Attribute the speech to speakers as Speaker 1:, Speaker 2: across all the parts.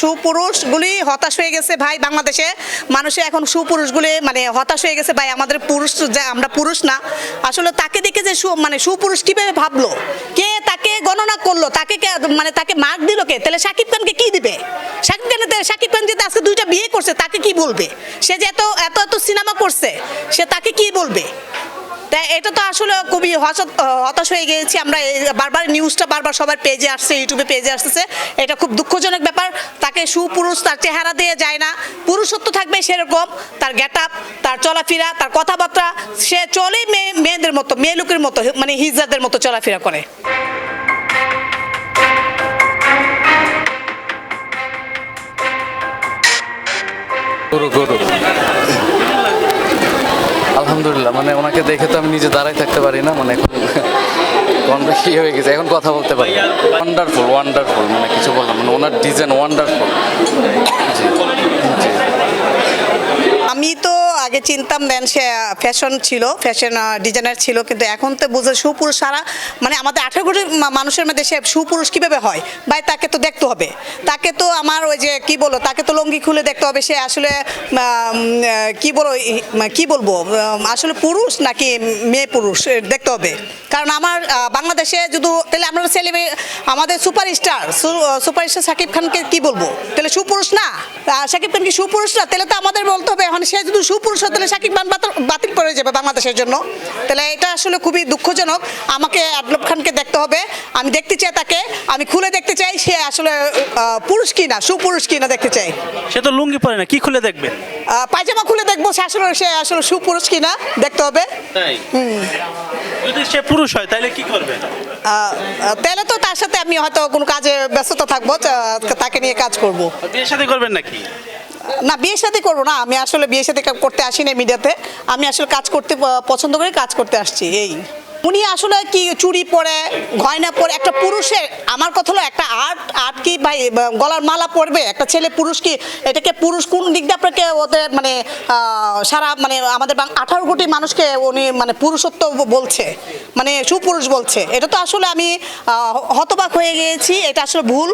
Speaker 1: সুপুরুষগুলি হতাশ হয়ে গেছে ভাই বাংলাদেশে। মানুষে এখন সুপুরুষগুলি মানে হতাশ হয়ে গেছে ভাই, আমাদের পুরুষ যা, আমরা পুরুষ না। আসলে তাকে দেখে যে মানে সুপুরুষ কীভাবে ভাবলো? কে তাকে গণনা করল? তাকে মানে তাকে মার্ক দিল কে? তাহলে সাকিব খানকে কি দিবে? সাকিব খান সাকিব খান যেটা আজকে দুইটা বিয়ে করছে, তাকে কি বলবে? সে যে এত এত এত সিনেমা করছে, সে তাকে কি বলবে? তাই এটা তো আসলে খুবই হতাশ- হয়ে গিয়েছি আমরা বারবার নিউজটা বারবার সবার পেজে আসছে ইউটিউবে পেজে আসতেছে। এটা খুব দুঃখজনক ব্যাপার। তাকে সুপুরুষ, তার চেহারা দিয়ে যায় না। পুরুষত্ব থাকবে সেরকম। তার গেট আপ তার চলাফেরা, তার কথাবার্তা, সে চলে মেয়ে, মেয়েদের মতো, মেয়ে লোকের মতো মানে হিজাদের মতো চলাফেরা করে।
Speaker 2: আলহামদুলিল্লাহ মানে ওনাকে দেখে তো আমি নিজে দাঁড়াই থাকতে পারি না মানে এখন কি হয়ে গেছে, এখন কথা বলতে পারি। ওয়ান্ডারফুল ওয়ান্ডারফুল মানে কিছু বললাম মানে ওনার ডিজাইন ওয়ান্ডারফুল
Speaker 1: আমি তো আগে চিনতাম দেন সে ফ্যাশন ছিল ফ্যাশন ডিজাইনার ছিল, কিন্তু এখন তো বুঝে সুপুরুষ সারা মানে আমাদের আঠারো কোটি মানুষের মধ্যে সে সুপুরুষ কীভাবে হয়? ভাই, তাকে তো দেখতে হবে। তাকে তো আমার ওই যে, কি বলো তাকে তো লঙ্গি খুলে দেখতে হবে, সে আসলে কি বলো কি বলব আসলে পুরুষ নাকি মেয়ে পুরুষ দেখতে হবে। কারণ আমার বাংলাদেশে যদি, তাহলে আমরা ছেলে আমাদের সুপারস্টার সুপারস্টার সাকিব খানকে কি বলব? তাহলে সুপুরুষ না? সাকিব খান কি সুপুরুষ না? তাহলে তো আমাদের বলতে হবে, এখন সে যদি সুপুরুষ হয় তাহলে সাকিব খান বাতিল- করে যাবে বাংলাদেশের জন্য। তাহলে এটা আসলে খুবই দুঃখজনক। আমাকে আদলব খানকে দেখতে হবে। আমি দেখতে চাই তাকে। আমি খুলে দেখতে চাই সে আসলে পুরুষ কি না সুপুরুষ কি না দেখতে চাই।
Speaker 3: সে তো লুঙ্গি পরে না কি খুলে
Speaker 1: দেখবে? পায়জামা খুলে দেখব সে আসলে সে আসলে সুপুরুষ কি না দেখতে হবে।
Speaker 3: তাই? যদি সে পুরুষ হয় তাহলে কি
Speaker 1: আহ, তাহলে তো তার সাথে আমি হয়তো কোনো কাজে ব্যস্ততা থাকব তাকে নিয়ে কাজ করব।
Speaker 3: বিয়ে সাথে করবেন নাকি?
Speaker 1: না বিয়ে সাথে করব না, আমি আসলে বিয়ে সাথে করতে আসি না মিডিয়াতে। আমি আসলে কাজ করতে পছন্দ করি কাজ করতে আসছি, এই। উনি আসলে কি চুরি পরে, গয়না পরে, একটা পুরুষের, আমার কথা হলো একটা আর্ট আর্ট কি ভাই গলার মালা পরবে? একটা ছেলে পুরুষ কি এটাকে পুরুষ কোন দিক দিয়ে আপনাকে ওদের মানে সারা মানে আমাদের আঠারো কোটি মানুষকে উনি মানে পুরুষত্ব বলছে মানে সুপুরুষ বলছে। এটা তো আসলে আমি হতবাক হয়ে গিয়েছি এটা আসলে ভুল।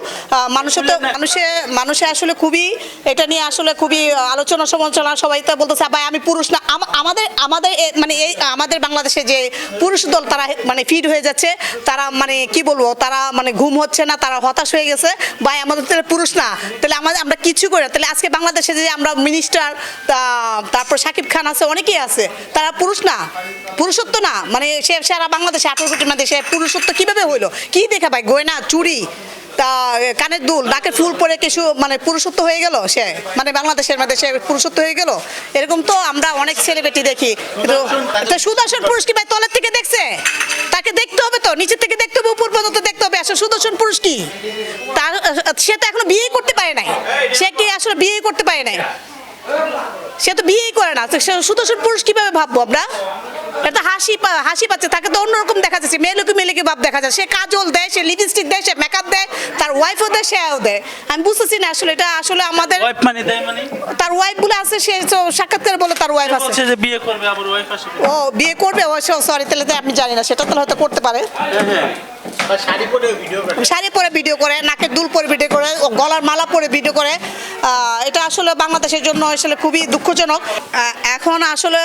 Speaker 1: মানুষের তো মানুষে মানুষে আসলে খুবই এটা নিয়ে আসলে খুবই আলোচনা সমালোচনা সবাই তো বলতেছে ভাই আমি পুরুষ না। আমাদের আমাদের মানে এই আমাদের বাংলাদেশে যে পুরুষ দল তারা মানে ফিট হয়ে যাচ্ছে তারা মানে কি বলব তারা মানে ঘুম হচ্ছে না তারা হতাশ হয়ে গেছে। ভাই, আমাদের তাহলে পুরুষ না। তাহলে আমাদের, আমরা কিছু করে। তাহলে আজকে বাংলাদেশে যে আমরা মিনিস্টার তারপর সাকিব খান আছে, অনেকেই আছে। তারা পুরুষ না। পুরুষত্ব না। মানে সে সারা বাংলাদেশে আঠারো কোটির মধ্যে সে পুরুষত্ব কীভাবে হইল? কি দেখা ভাই, গয়না, চুড়ি, তা, কানের দুল, নাকের ফুল পরে কিছু মানে পুরুষত্ব হয়ে গেল সে? মানে বাংলাদেশের মধ্যে সে পুরুষত্ব হয়ে গেল? এরকম তো আমরা অনেক সেলিব্রিটি দেখি। সুদর্শন পুরুষ কি ভাই তলের থেকে দেখছে? তাকে দেখতে হবে তো, নিচের থেকে দেখতে হবে, উপর পর্যন্ত দেখতে হবে। আসলে সুদর্শন পুরুষ কি? তার, সে তো এখনও বিয়ে করতে পারে নাই। সে কি আসলে বিয়ে করতে পারে নাই? সে তো বিয়েই করে না। তো সে সুদর্শন পুরুষ কীভাবে ভাববো আমরা? এটা হাসি হাসি পাচ্ছে তাকে তো অন্যরকম দেখা যাচ্ছে। মেয়েলুকি মেয়েলুকি ভাব দেখা যায়। সে কাজল দেয় সে লিপস্টিক দেয় সে মেকআপ দেয় তার ওয়াইফও দেয় সেও দেয়। আমি বুঝতেছি না আসলে এটা আসলে আমাদের
Speaker 3: মানে দেয় মানে?
Speaker 1: তার ওয়াইফ বলে আছে সে তো সাক্ষাৎকার বলে তার ওয়াইফ আছে।
Speaker 3: যে বিয়ে করবে আবার ওয়াইফ আসবে।
Speaker 1: ও বিয়ে করবে? ও সরি তাহলে আমি জানি না। সেটা তাহলে হয়তো করতে পারে। শাড়ি পরে ভিডিও করে নাকের দুল পরে ভিডিও করে গলার মালা পরে ভিডিও করে। এটা আসলে বাংলাদেশের জন্য আসলে খুবই দুঃখজনক। এখন আসলে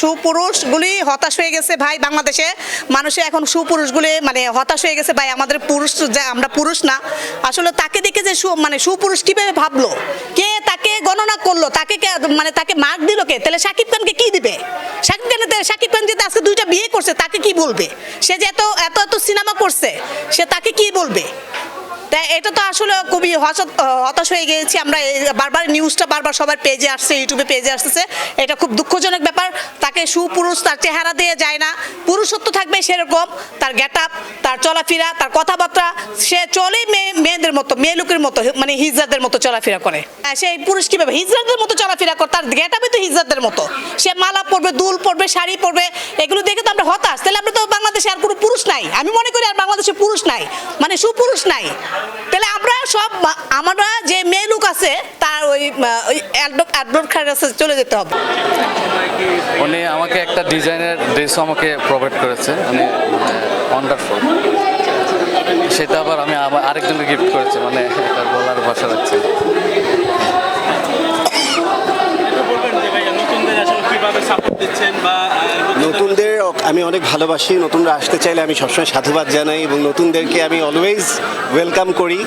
Speaker 1: সুপুরুষগুলি হতাশ হয়ে গেছে ভাই বাংলাদেশে। মানুষে এখন সুপুরুষগুলি মানে হতাশ হয়ে গেছে ভাই, আমাদের পুরুষ যা, আমরা পুরুষ না। আসলে তাকে দেখে যে মানে সুপুরুষ কীভাবে ভাবলো? কে তাকে গণনা করল? তাকে মানে তাকে মার্ক দিল কে? তাহলে সাকিব খানকে কি দিবে? সাকিব খান সাকিব খান যেটা আজকে দুইটা বিয়ে করছে, তাকে কি বলবে? সে যে এত এত এত সিনেমা করছে সে তাকে কি বলবে? তাই এটা তো আসলে খুবই হতাশ- হয়ে গিয়েছি আমরা বারবার নিউজটা বারবার সবার পেজে আসছে ইউটিউবে পেজে আসতেছে। এটা খুব দুঃখজনক ব্যাপার। তাকে সুপুরুষ তার চেহারা দিয়ে যায় না। পুরুষত্ব থাকবে সেরকম। তার গেট আপ তার চলাফেরা তার কথাবার্তা সে চলে মেয়ে মেয়েদের মতো মেয়ে লোকের মতো মানে হিজড়াদের মতো চলাফেরা করে। হ্যাঁ, সেই পুরুষ কীভাবে? হিজড়াদের মতো চলাফেরা করে। তার গেট আপে তো হিজড়াদের মতো। সে মালা পরবে দুল পরবে শাড়ি পরবে এগুলো দেখে তো আমরা হতাশ। তাহলে আমরা তো বাংলাদেশে আর কোনো পুরুষ নাই। আমি মনে করি আর বাংলাদেশে পুরুষ নাই। মানে সুপুরুষ নাই। তাহলে আমরা সব আমরা যে মেয়ে লোক আছে, তার ওই অ্যাডভোট খার কাছে চলে যেতে হবে।
Speaker 2: উনি আমাকে একটা ডিজাইনের ড্রেসও আমাকে প্রোভাইড করেছে। মানে ওয়ান্ডারফুল সেটা আবার আমি আরেকজনকে গিফট করেছি মানে এটা বলার ভাষা রাখছি।
Speaker 4: নতুনদের আমি অনেক ভালোবাসি। নতুনরা আসতে চাইলে আমি সবসময় সাধুবাদ জানাই এবং নতুনদেরকে আমি অলওয়েজ ওয়েলকাম করি।